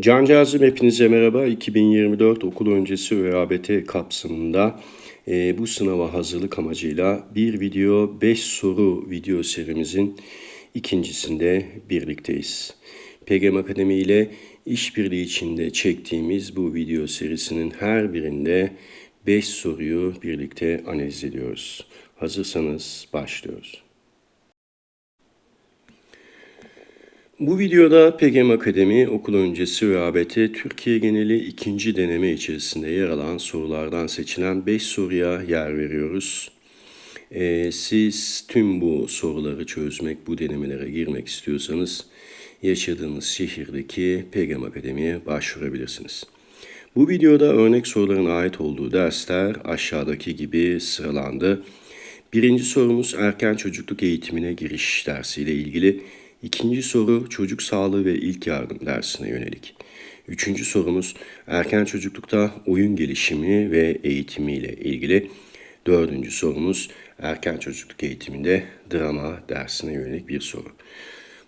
Cancağızım hepinize merhaba. 2024 okul öncesi ÖABT kapsamında e, bu sınava hazırlık amacıyla bir video 5 soru video serimizin ikincisinde birlikteyiz. PGM Akademi ile işbirliği içinde çektiğimiz bu video serisinin her birinde 5 soruyu birlikte analiz ediyoruz. Hazırsanız başlıyoruz. Bu videoda PGM Akademi okul öncesi ABT Türkiye geneli ikinci deneme içerisinde yer alan sorulardan seçilen 5 soruya yer veriyoruz. Ee, siz tüm bu soruları çözmek, bu denemelere girmek istiyorsanız yaşadığınız şehirdeki PGM Akademi'ye başvurabilirsiniz. Bu videoda örnek soruların ait olduğu dersler aşağıdaki gibi sıralandı. Birinci sorumuz erken çocukluk eğitimine giriş dersiyle ilgili. İkinci soru çocuk sağlığı ve ilk yardım dersine yönelik. Üçüncü sorumuz erken çocuklukta oyun gelişimi ve eğitimi ile ilgili. Dördüncü sorumuz erken çocukluk eğitiminde drama dersine yönelik bir soru.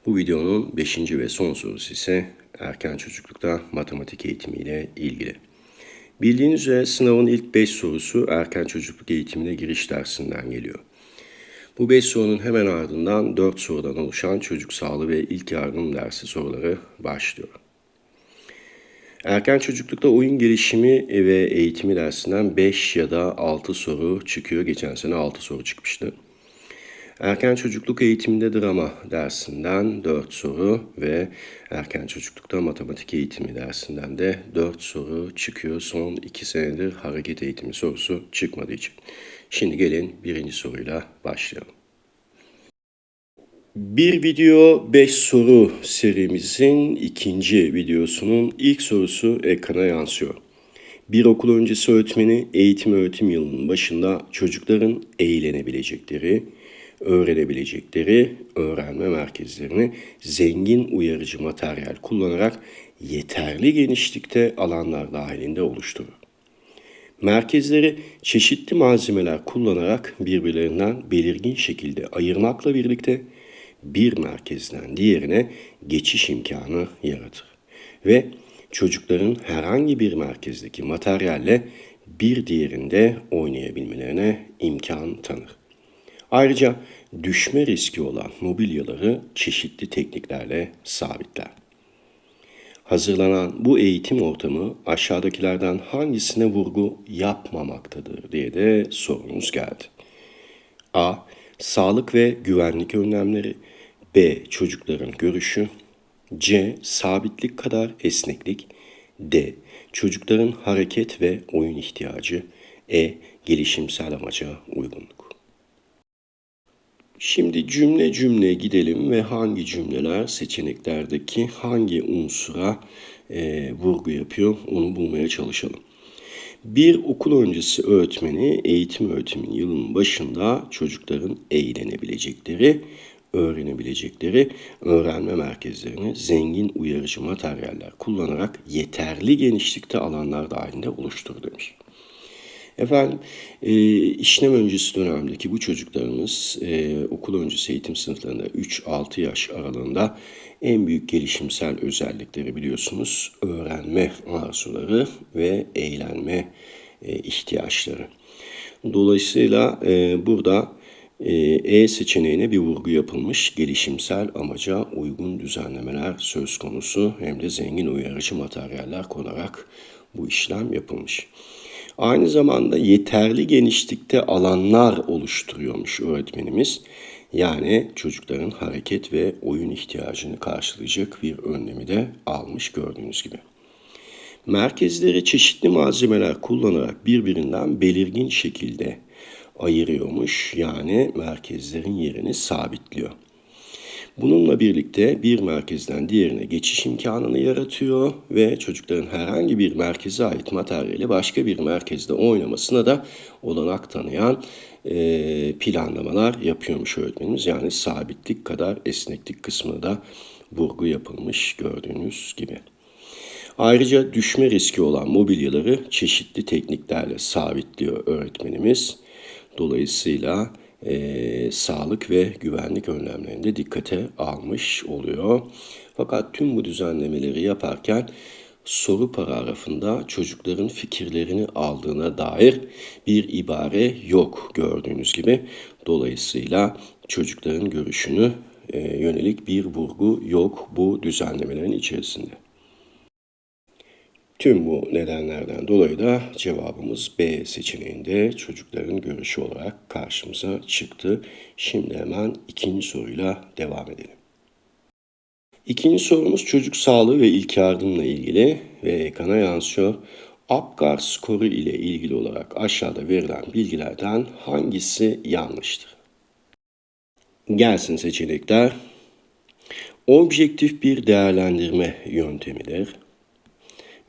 Bu videonun beşinci ve son sorusu ise erken çocuklukta matematik eğitimi ile ilgili. Bildiğiniz üzere sınavın ilk 5 sorusu erken çocukluk eğitimine giriş dersinden geliyor. Bu 5 sorunun hemen ardından 4 sorudan oluşan çocuk sağlığı ve ilk yardım dersi soruları başlıyor. Erken çocuklukta oyun gelişimi ve eğitimi dersinden 5 ya da 6 soru çıkıyor. Geçen sene 6 soru çıkmıştı. Erken çocukluk eğitiminde drama dersinden 4 soru ve erken çocuklukta matematik eğitimi dersinden de 4 soru çıkıyor. Son 2 senedir hareket eğitimi sorusu çıkmadığı için. Şimdi gelin birinci soruyla başlayalım. Bir video 5 soru serimizin ikinci videosunun ilk sorusu ekrana yansıyor. Bir okul öncesi öğretmeni eğitim öğretim yılının başında çocukların eğlenebilecekleri, öğrenebilecekleri öğrenme merkezlerini zengin uyarıcı materyal kullanarak yeterli genişlikte alanlar dahilinde oluşturur. Merkezleri çeşitli malzemeler kullanarak birbirlerinden belirgin şekilde ayırmakla birlikte bir merkezden diğerine geçiş imkanı yaratır. Ve çocukların herhangi bir merkezdeki materyalle bir diğerinde oynayabilmelerine imkan tanır. Ayrıca düşme riski olan mobilyaları çeşitli tekniklerle sabitler. Hazırlanan bu eğitim ortamı aşağıdakilerden hangisine vurgu yapmamaktadır diye de sorumuz geldi. A. Sağlık ve güvenlik önlemleri. B. Çocukların görüşü. C. Sabitlik kadar esneklik. D. Çocukların hareket ve oyun ihtiyacı. E. Gelişimsel amaca uygunluk. Şimdi cümle cümle gidelim ve hangi cümleler seçeneklerdeki hangi unsura e, vurgu yapıyor onu bulmaya çalışalım. Bir okul öncesi öğretmeni eğitim öğretimin yılının başında çocukların eğlenebilecekleri, öğrenebilecekleri öğrenme merkezlerini zengin uyarıcı materyaller kullanarak yeterli genişlikte alanlar dahilinde oluştur demiş. Efendim e, işlem öncesi dönemdeki bu çocuklarımız e, okul öncesi eğitim sınıflarında 3-6 yaş aralığında en büyük gelişimsel özellikleri biliyorsunuz öğrenme arzuları ve eğlenme e, ihtiyaçları. Dolayısıyla e, burada e, E seçeneğine bir vurgu yapılmış gelişimsel amaca uygun düzenlemeler söz konusu hem de zengin uyarıcı materyaller konarak bu işlem yapılmış. Aynı zamanda yeterli genişlikte alanlar oluşturuyormuş öğretmenimiz. Yani çocukların hareket ve oyun ihtiyacını karşılayacak bir önlemi de almış gördüğünüz gibi. Merkezleri çeşitli malzemeler kullanarak birbirinden belirgin şekilde ayırıyormuş. Yani merkezlerin yerini sabitliyor. Bununla birlikte bir merkezden diğerine geçiş imkanını yaratıyor ve çocukların herhangi bir merkeze ait materyali başka bir merkezde oynamasına da olanak tanıyan e, planlamalar yapıyormuş öğretmenimiz. Yani sabitlik kadar esneklik kısmı da vurgu yapılmış gördüğünüz gibi. Ayrıca düşme riski olan mobilyaları çeşitli tekniklerle sabitliyor öğretmenimiz. Dolayısıyla e, sağlık ve güvenlik önlemlerinde dikkate almış oluyor. Fakat tüm bu düzenlemeleri yaparken soru paragrafında çocukların fikirlerini aldığına dair bir ibare yok gördüğünüz gibi. Dolayısıyla çocukların görüşünü e, yönelik bir vurgu yok bu düzenlemelerin içerisinde. Tüm bu nedenlerden dolayı da cevabımız B seçeneğinde çocukların görüşü olarak karşımıza çıktı. Şimdi hemen ikinci soruyla devam edelim. İkinci sorumuz çocuk sağlığı ve ilk yardımla ilgili ve ekrana yansıyor. Apgar skoru ile ilgili olarak aşağıda verilen bilgilerden hangisi yanlıştır? Gelsin seçenekler. Objektif bir değerlendirme yöntemidir.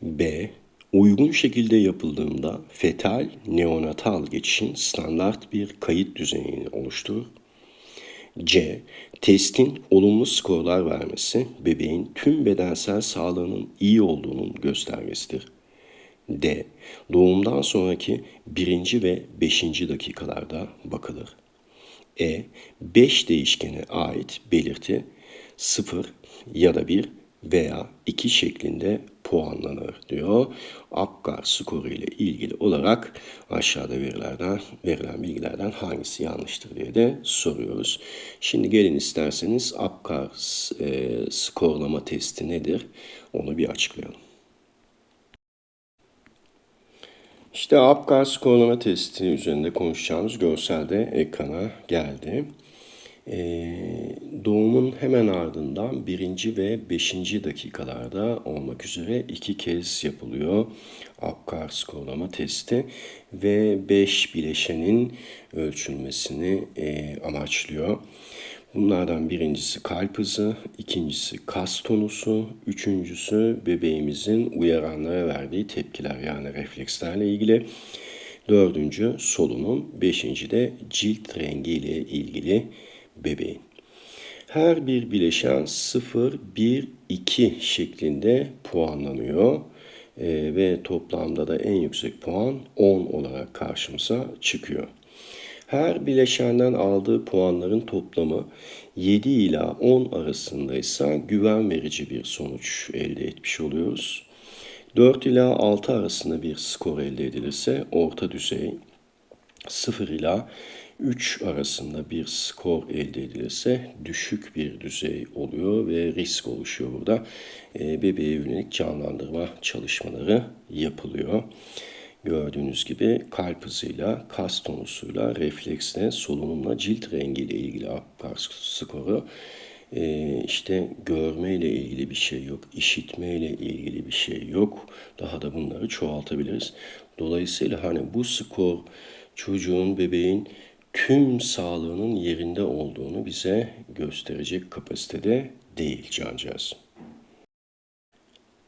B. Uygun şekilde yapıldığında fetal neonatal geçişin standart bir kayıt düzeyini oluşturur. C. Testin olumlu skorlar vermesi bebeğin tüm bedensel sağlığının iyi olduğunun göstergesidir. D. Doğumdan sonraki birinci ve beşinci dakikalarda bakılır. E. 5 değişkene ait belirti 0 ya da 1 veya 2 şeklinde puanlanır diyor. Apgar skoru ile ilgili olarak aşağıda verilerden verilen bilgilerden hangisi yanlıştır diye de soruyoruz. Şimdi gelin isterseniz Apgar e, skorlama testi nedir? Onu bir açıklayalım. İşte Apgar skorlama testi üzerinde konuşacağımız görselde ekrana geldi. Ee, doğumun hemen ardından birinci ve beşinci dakikalarda olmak üzere iki kez yapılıyor Apgar skorlama testi ve beş bileşenin ölçülmesini e, amaçlıyor. Bunlardan birincisi kalp hızı, ikincisi kas tonusu, üçüncüsü bebeğimizin uyaranlara verdiği tepkiler yani reflekslerle ilgili. Dördüncü solunum, beşinci de cilt rengi ile ilgili bebeğin. Her bir bileşen 0, 1, 2 şeklinde puanlanıyor. E, ve toplamda da en yüksek puan 10 olarak karşımıza çıkıyor. Her bileşenden aldığı puanların toplamı 7 ila 10 arasındaysa güven verici bir sonuç elde etmiş oluyoruz. 4 ila 6 arasında bir skor elde edilirse orta düzey, 0 ila 3 arasında bir skor elde edilirse düşük bir düzey oluyor ve risk oluşuyor burada. E, bebeğe yönelik canlandırma çalışmaları yapılıyor. Gördüğünüz gibi kalp hızıyla, kas tonusuyla, refleksle, solunumla, cilt rengiyle ilgili Apgar skoru e, işte görmeyle ilgili bir şey yok, işitmeyle ilgili bir şey yok. Daha da bunları çoğaltabiliriz. Dolayısıyla hani bu skor çocuğun, bebeğin tüm sağlığının yerinde olduğunu bize gösterecek kapasitede değil cancağız.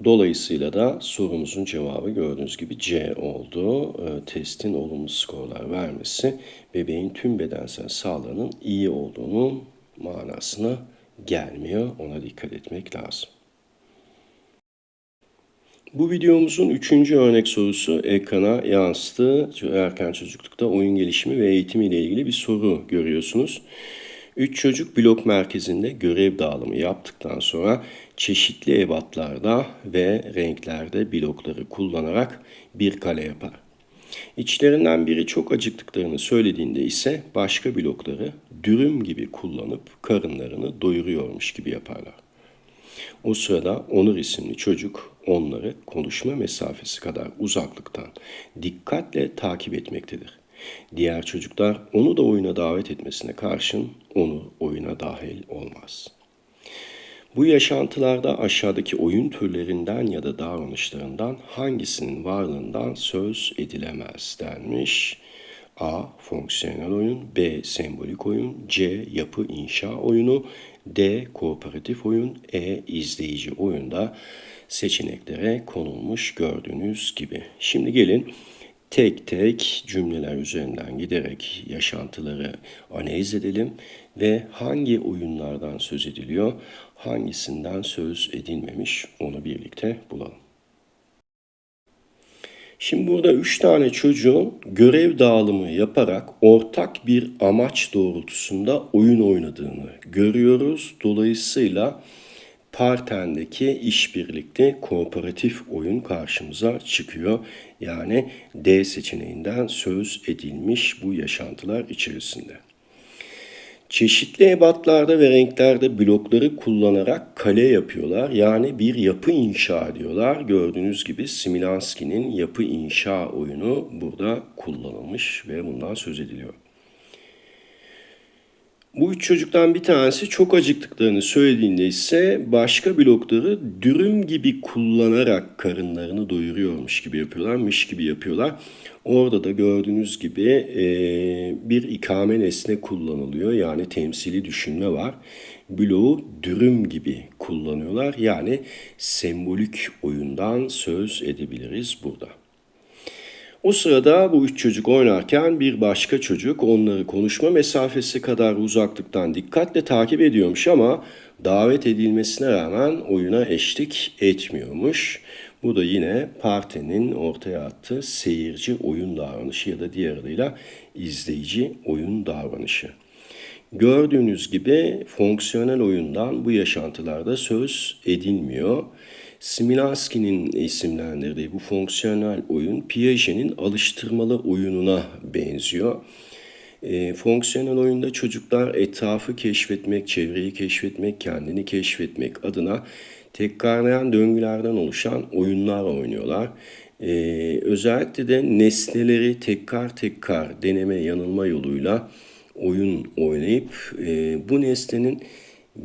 Dolayısıyla da sorumuzun cevabı gördüğünüz gibi C oldu. E, testin olumlu skorlar vermesi bebeğin tüm bedensel sağlığının iyi olduğunun manasına gelmiyor. Ona dikkat etmek lazım. Bu videomuzun üçüncü örnek sorusu ekrana yansıdı. Erken çocuklukta oyun gelişimi ve eğitimi ile ilgili bir soru görüyorsunuz. Üç çocuk blok merkezinde görev dağılımı yaptıktan sonra çeşitli ebatlarda ve renklerde blokları kullanarak bir kale yapar. İçlerinden biri çok acıktıklarını söylediğinde ise başka blokları dürüm gibi kullanıp karınlarını doyuruyormuş gibi yaparlar. O sırada Onur isimli çocuk onları konuşma mesafesi kadar uzaklıktan dikkatle takip etmektedir. Diğer çocuklar onu da oyuna davet etmesine karşın onu oyuna dahil olmaz. Bu yaşantılarda aşağıdaki oyun türlerinden ya da davranışlarından hangisinin varlığından söz edilemez denmiş. A. Fonksiyonel oyun B. Sembolik oyun C. Yapı inşa oyunu D. Kooperatif oyun E. izleyici oyunda seçeneklere konulmuş gördüğünüz gibi. Şimdi gelin tek tek cümleler üzerinden giderek yaşantıları analiz edelim ve hangi oyunlardan söz ediliyor, hangisinden söz edilmemiş onu birlikte bulalım. Şimdi burada üç tane çocuğun görev dağılımı yaparak ortak bir amaç doğrultusunda oyun oynadığını görüyoruz. Dolayısıyla Parten'deki işbirlikte kooperatif oyun karşımıza çıkıyor. Yani D seçeneğinden söz edilmiş bu yaşantılar içerisinde. Çeşitli ebatlarda ve renklerde blokları kullanarak kale yapıyorlar. Yani bir yapı inşa ediyorlar. Gördüğünüz gibi Smilanski'nin yapı inşa oyunu burada kullanılmış ve bundan söz ediliyor. Bu üç çocuktan bir tanesi çok acıktıklarını söylediğinde ise başka blokları dürüm gibi kullanarak karınlarını doyuruyormuş gibi yapıyorlarmış gibi yapıyorlar. Orada da gördüğünüz gibi e, bir ikame nesne kullanılıyor. Yani temsili düşünme var. Bloğu dürüm gibi kullanıyorlar. Yani sembolik oyundan söz edebiliriz burada. O sırada bu üç çocuk oynarken bir başka çocuk onları konuşma mesafesi kadar uzaklıktan dikkatle takip ediyormuş ama davet edilmesine rağmen oyuna eşlik etmiyormuş. Bu da yine partinin ortaya attığı seyirci oyun davranışı ya da diğer adıyla izleyici oyun davranışı. Gördüğünüz gibi fonksiyonel oyundan bu yaşantılarda söz edilmiyor. Smilanski'nin isimlendirdiği bu fonksiyonel oyun Piaget'in alıştırmalı oyununa benziyor. E, fonksiyonel oyunda çocuklar etrafı keşfetmek, çevreyi keşfetmek, kendini keşfetmek adına tekrarlayan döngülerden oluşan oyunlar oynuyorlar. E, özellikle de nesneleri tekrar tekrar deneme yanılma yoluyla oyun oynayıp e, bu nesnenin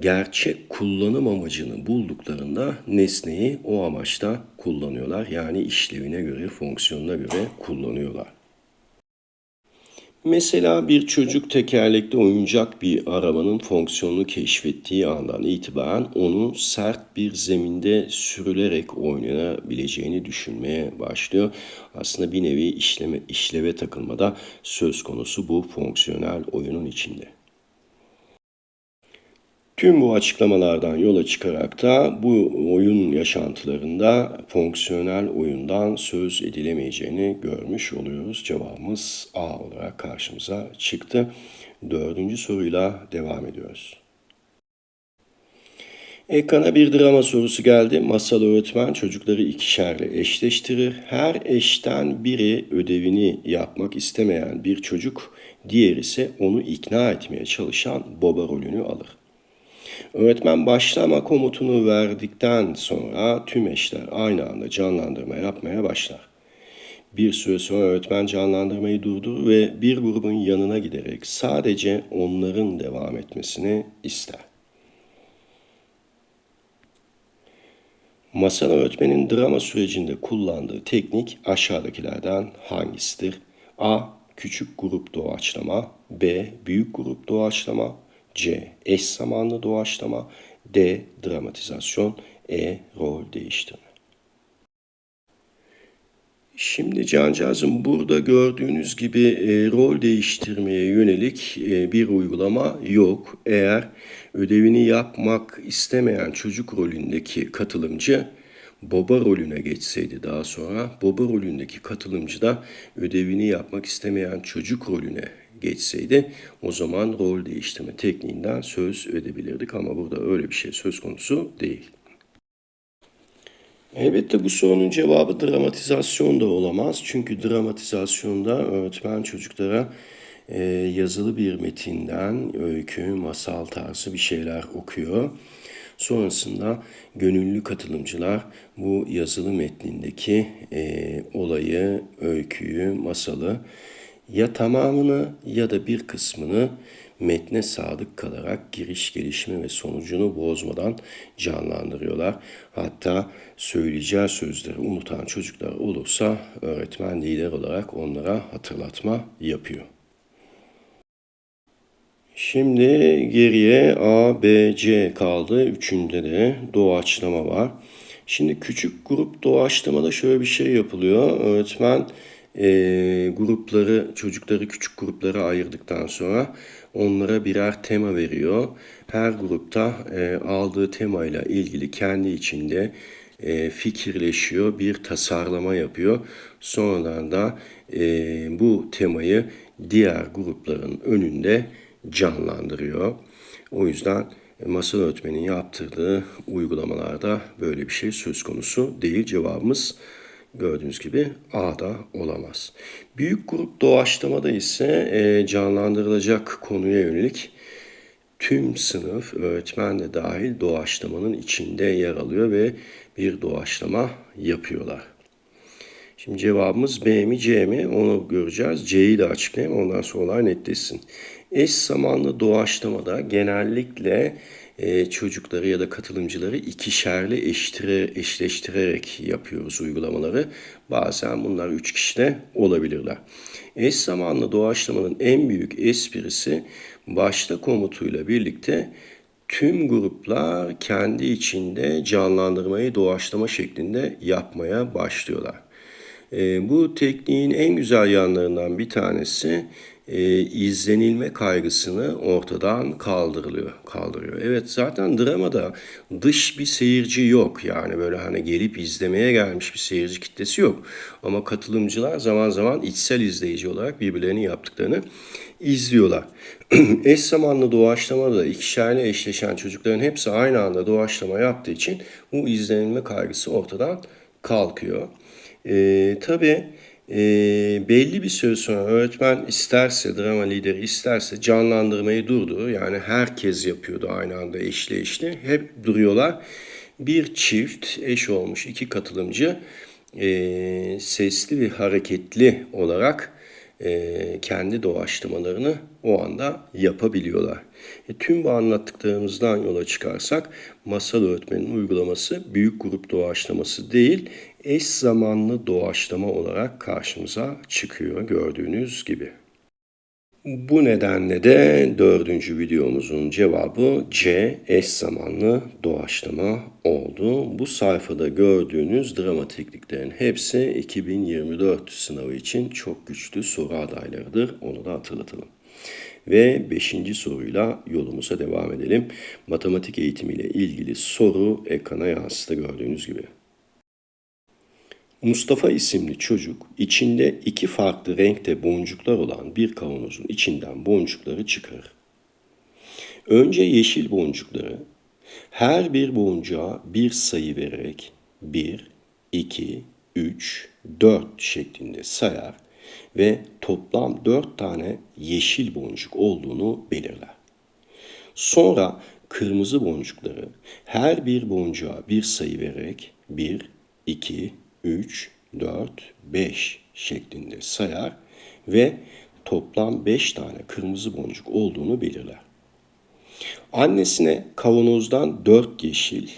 gerçek kullanım amacını bulduklarında nesneyi o amaçta kullanıyorlar. Yani işlevine göre, fonksiyonuna göre kullanıyorlar. Mesela bir çocuk tekerlekli oyuncak bir arabanın fonksiyonunu keşfettiği andan itibaren onu sert bir zeminde sürülerek oynanabileceğini düşünmeye başlıyor. Aslında bir nevi işleme, işleve takılmada söz konusu bu fonksiyonel oyunun içinde. Tüm bu açıklamalardan yola çıkarak da bu oyun yaşantılarında fonksiyonel oyundan söz edilemeyeceğini görmüş oluyoruz. Cevabımız A olarak karşımıza çıktı. Dördüncü soruyla devam ediyoruz. Ekrana bir drama sorusu geldi. Masal öğretmen çocukları ikişerle eşleştirir. Her eşten biri ödevini yapmak istemeyen bir çocuk, diğer ise onu ikna etmeye çalışan baba rolünü alır. Öğretmen başlama komutunu verdikten sonra tüm eşler aynı anda canlandırma yapmaya başlar. Bir süre sonra öğretmen canlandırmayı durdurur ve bir grubun yanına giderek sadece onların devam etmesini ister. Masal öğretmenin drama sürecinde kullandığı teknik aşağıdakilerden hangisidir? A. Küçük grup doğaçlama B. Büyük grup doğaçlama C. Eş zamanlı doğaçlama. D. Dramatizasyon. E. Rol değiştirme. Şimdi cancağızım burada gördüğünüz gibi e, rol değiştirmeye yönelik e, bir uygulama yok. Eğer ödevini yapmak istemeyen çocuk rolündeki katılımcı baba rolüne geçseydi daha sonra baba rolündeki katılımcı da ödevini yapmak istemeyen çocuk rolüne geçseydi o zaman rol değiştirme tekniğinden söz edebilirdik ama burada öyle bir şey söz konusu değil. Elbette bu sorunun cevabı dramatizasyon da olamaz. Çünkü dramatizasyonda öğretmen çocuklara e, yazılı bir metinden öykü, masal tarzı bir şeyler okuyor. Sonrasında gönüllü katılımcılar bu yazılı metnindeki e, olayı, öyküyü, masalı ya tamamını ya da bir kısmını metne sadık kalarak giriş gelişme ve sonucunu bozmadan canlandırıyorlar. Hatta söyleyeceği sözleri unutan çocuklar olursa öğretmen lider olarak onlara hatırlatma yapıyor. Şimdi geriye A, B, C kaldı. Üçünde de doğaçlama var. Şimdi küçük grup doğaçlamada şöyle bir şey yapılıyor. Öğretmen e, grupları, çocukları küçük gruplara ayırdıktan sonra onlara birer tema veriyor. Her grupta e, aldığı temayla ilgili kendi içinde e, fikirleşiyor, bir tasarlama yapıyor. Sonradan da e, bu temayı diğer grupların önünde canlandırıyor. O yüzden Masal öğretmenin yaptırdığı uygulamalarda böyle bir şey söz konusu değil. Cevabımız gördüğünüz gibi A'da olamaz. Büyük grup doğaçlamada ise e, canlandırılacak konuya yönelik tüm sınıf öğretmen de dahil doğaçlamanın içinde yer alıyor ve bir doğaçlama yapıyorlar. Şimdi cevabımız B mi C mi onu göreceğiz. C'yi de açıklayayım ondan sonra olay netleşsin. Eş zamanlı doğaçlamada genellikle e, çocukları ya da katılımcıları ikişerli eştire, eşleştirerek yapıyoruz uygulamaları. Bazen bunlar üç kişi de olabilirler. Eş zamanlı doğaçlamanın en büyük esprisi başta komutuyla birlikte tüm gruplar kendi içinde canlandırmayı doğaçlama şeklinde yapmaya başlıyorlar. E, bu tekniğin en güzel yanlarından bir tanesi e, izlenilme kaygısını ortadan kaldırılıyor, kaldırıyor. Evet zaten dramada dış bir seyirci yok. Yani böyle hani gelip izlemeye gelmiş bir seyirci kitlesi yok. Ama katılımcılar zaman zaman içsel izleyici olarak birbirlerinin yaptıklarını izliyorlar. Eş zamanlı doğaçlamada da ikişerli eşleşen çocukların hepsi aynı anda doğaçlama yaptığı için bu izlenilme kaygısı ortadan kalkıyor. Ee, tabii e, belli bir süre sonra öğretmen isterse, drama lideri isterse canlandırmayı durdu. Yani herkes yapıyordu aynı anda eşli eşli. Hep duruyorlar. Bir çift, eş olmuş iki katılımcı e, sesli ve hareketli olarak e, kendi doğaçlamalarını o anda yapabiliyorlar. E, tüm bu anlattıklarımızdan yola çıkarsak masal öğretmenin uygulaması büyük grup doğaçlaması değil, eş zamanlı doğaçlama olarak karşımıza çıkıyor gördüğünüz gibi. Bu nedenle de dördüncü videomuzun cevabı C eş zamanlı doğaçlama oldu. Bu sayfada gördüğünüz drama tekniklerin hepsi 2024 sınavı için çok güçlü soru adaylarıdır. Onu da hatırlatalım. Ve beşinci soruyla yolumuza devam edelim. Matematik eğitimiyle ilgili soru ekrana yansıdı gördüğünüz gibi. Mustafa isimli çocuk içinde iki farklı renkte boncuklar olan bir kavanozun içinden boncukları çıkarır. Önce yeşil boncukları her bir boncuğa bir sayı vererek 1, 2, 3, 4 şeklinde sayar ve toplam 4 tane yeşil boncuk olduğunu belirler. Sonra kırmızı boncukları her bir boncuğa bir sayı vererek 1, 2, 3, 4, 5 şeklinde sayar ve toplam 5 tane kırmızı boncuk olduğunu belirler. Annesine kavanozdan 4 yeşil,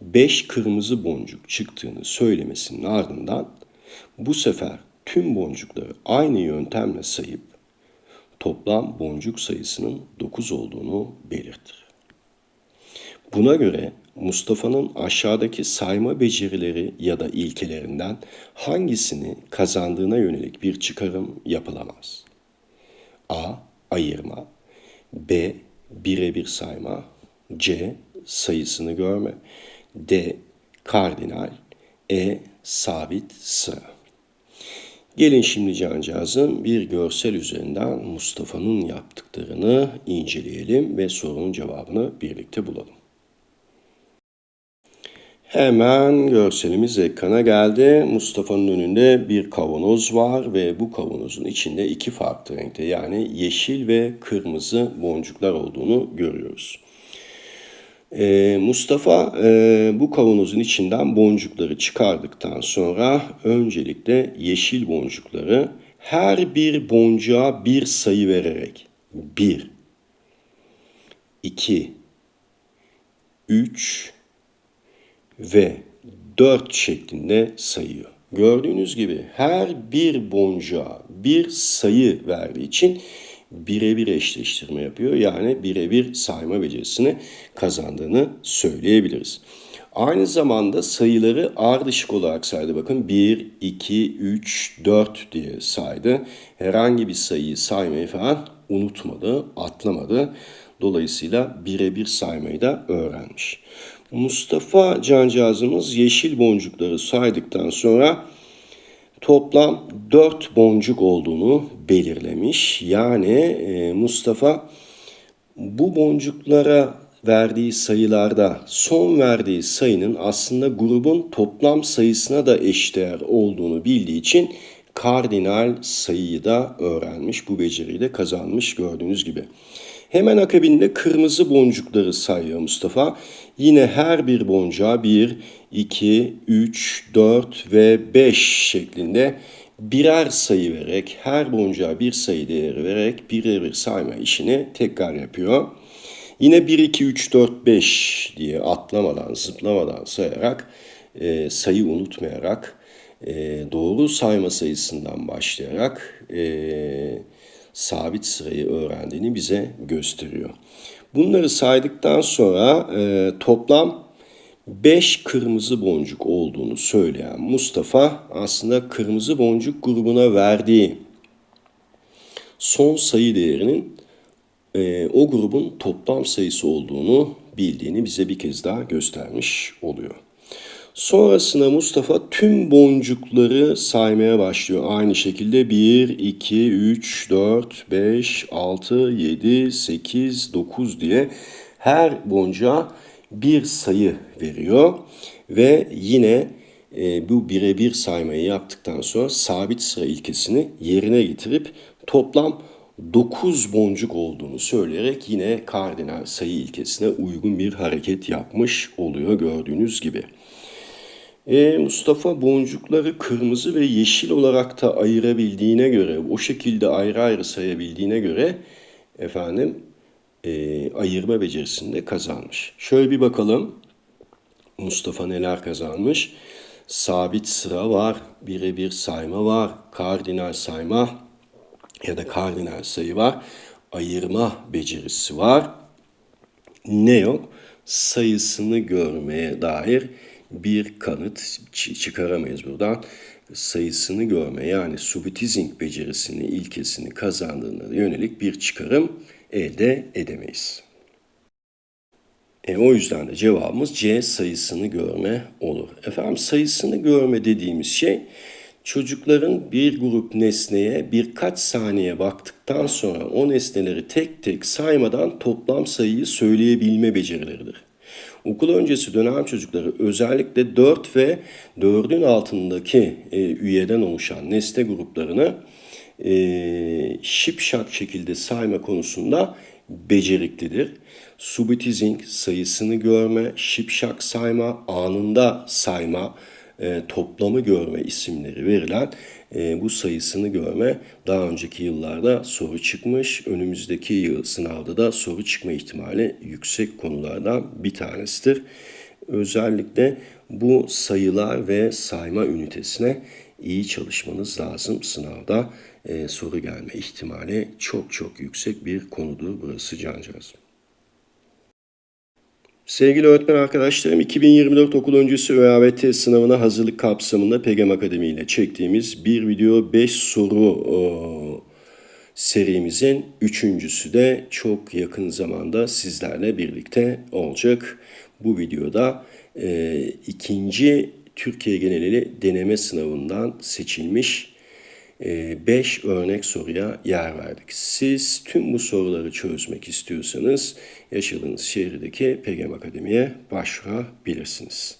5 kırmızı boncuk çıktığını söylemesinin ardından bu sefer tüm boncukları aynı yöntemle sayıp toplam boncuk sayısının 9 olduğunu belirtir. Buna göre Mustafa'nın aşağıdaki sayma becerileri ya da ilkelerinden hangisini kazandığına yönelik bir çıkarım yapılamaz? A. Ayırma B. Birebir sayma C. Sayısını görme D. Kardinal E. Sabit sıra Gelin şimdi cancağızın bir görsel üzerinden Mustafa'nın yaptıklarını inceleyelim ve sorunun cevabını birlikte bulalım. Hemen görselimiz ekrana geldi. Mustafa'nın önünde bir kavanoz var ve bu kavanozun içinde iki farklı renkte yani yeşil ve kırmızı boncuklar olduğunu görüyoruz. Ee, Mustafa e, bu kavanozun içinden boncukları çıkardıktan sonra öncelikle yeşil boncukları her bir boncuğa bir sayı vererek 1, 2, 3, ve 4 şeklinde sayıyor. Gördüğünüz gibi her bir boncuğa bir sayı verdiği için birebir eşleştirme yapıyor. Yani birebir sayma becerisini kazandığını söyleyebiliriz. Aynı zamanda sayıları ardışık olarak saydı. Bakın 1, 2, 3, 4 diye saydı. Herhangi bir sayıyı saymayı falan unutmadı, atlamadı. Dolayısıyla birebir saymayı da öğrenmiş. Mustafa cancağızımız yeşil boncukları saydıktan sonra toplam 4 boncuk olduğunu belirlemiş. Yani e, Mustafa bu boncuklara verdiği sayılarda son verdiği sayının aslında grubun toplam sayısına da eşdeğer olduğunu bildiği için kardinal sayıyı da öğrenmiş. Bu beceriyi de kazanmış gördüğünüz gibi. Hemen akabinde kırmızı boncukları sayıyor Mustafa. Yine her bir boncuğa 1, 2, 3, 4 ve 5 şeklinde birer sayı vererek, her boncuğa bir sayı değeri vererek birer bir sayma işini tekrar yapıyor. Yine 1, 2, 3, 4, 5 diye atlamadan, zıplamadan sayarak, e, sayı unutmayarak, e, doğru sayma sayısından başlayarak e, sabit sırayı öğrendiğini bize gösteriyor. Bunları saydıktan sonra e, toplam 5 kırmızı boncuk olduğunu söyleyen Mustafa aslında kırmızı boncuk grubuna verdiği son sayı değerinin e, o grubun toplam sayısı olduğunu bildiğini bize bir kez daha göstermiş oluyor. Sonrasında Mustafa tüm boncukları saymaya başlıyor. Aynı şekilde 1, 2, 3, 4, 5, 6, 7, 8, 9 diye her boncuğa bir sayı veriyor. Ve yine e, bu birebir saymayı yaptıktan sonra sabit sıra ilkesini yerine getirip toplam 9 boncuk olduğunu söyleyerek yine kardinal sayı ilkesine uygun bir hareket yapmış oluyor gördüğünüz gibi. E, Mustafa boncukları kırmızı ve yeşil olarak da ayırabildiğine göre, o şekilde ayrı ayrı sayabildiğine göre efendim e, ayırma becerisinde kazanmış. Şöyle bir bakalım Mustafa neler kazanmış. Sabit sıra var, birebir sayma var, kardinal sayma ya da kardinal sayı var, ayırma becerisi var. Ne yok? Sayısını görmeye dair bir kanıt çıkaramayız buradan. Sayısını görme yani subitizing becerisini, ilkesini kazandığına yönelik bir çıkarım elde edemeyiz. E, o yüzden de cevabımız C sayısını görme olur. Efendim sayısını görme dediğimiz şey çocukların bir grup nesneye birkaç saniye baktıktan sonra o nesneleri tek tek saymadan toplam sayıyı söyleyebilme becerileridir. Okul öncesi dönem çocukları özellikle 4 ve 4'ün altındaki e, üyeden oluşan nesne gruplarını e, şipşak şekilde sayma konusunda beceriklidir. Subitizing sayısını görme, şipşak sayma, anında sayma, e, toplamı görme isimleri verilen e, bu sayısını görme daha önceki yıllarda soru çıkmış. Önümüzdeki yıl sınavda da soru çıkma ihtimali yüksek konulardan bir tanesidir. Özellikle bu sayılar ve sayma ünitesine iyi çalışmanız lazım. Sınavda e, soru gelme ihtimali çok çok yüksek bir konudur burası cancağız. Sevgili öğretmen arkadaşlarım, 2024 okul öncesi ÖABT sınavına hazırlık kapsamında PEGEM Akademi ile çektiğimiz bir video 5 soru o, serimizin üçüncüsü de çok yakın zamanda sizlerle birlikte olacak. Bu videoda e, ikinci Türkiye genelini deneme sınavından seçilmiş 5 örnek soruya yer verdik. Siz tüm bu soruları çözmek istiyorsanız yaşadığınız şehirdeki PGM Akademi'ye başvurabilirsiniz.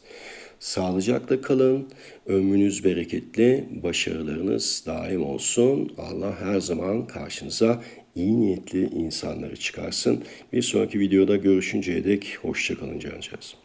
Sağlıcakla kalın, ömrünüz bereketli, başarılarınız daim olsun. Allah her zaman karşınıza iyi niyetli insanları çıkarsın. Bir sonraki videoda görüşünceye dek hoşçakalın cancağız.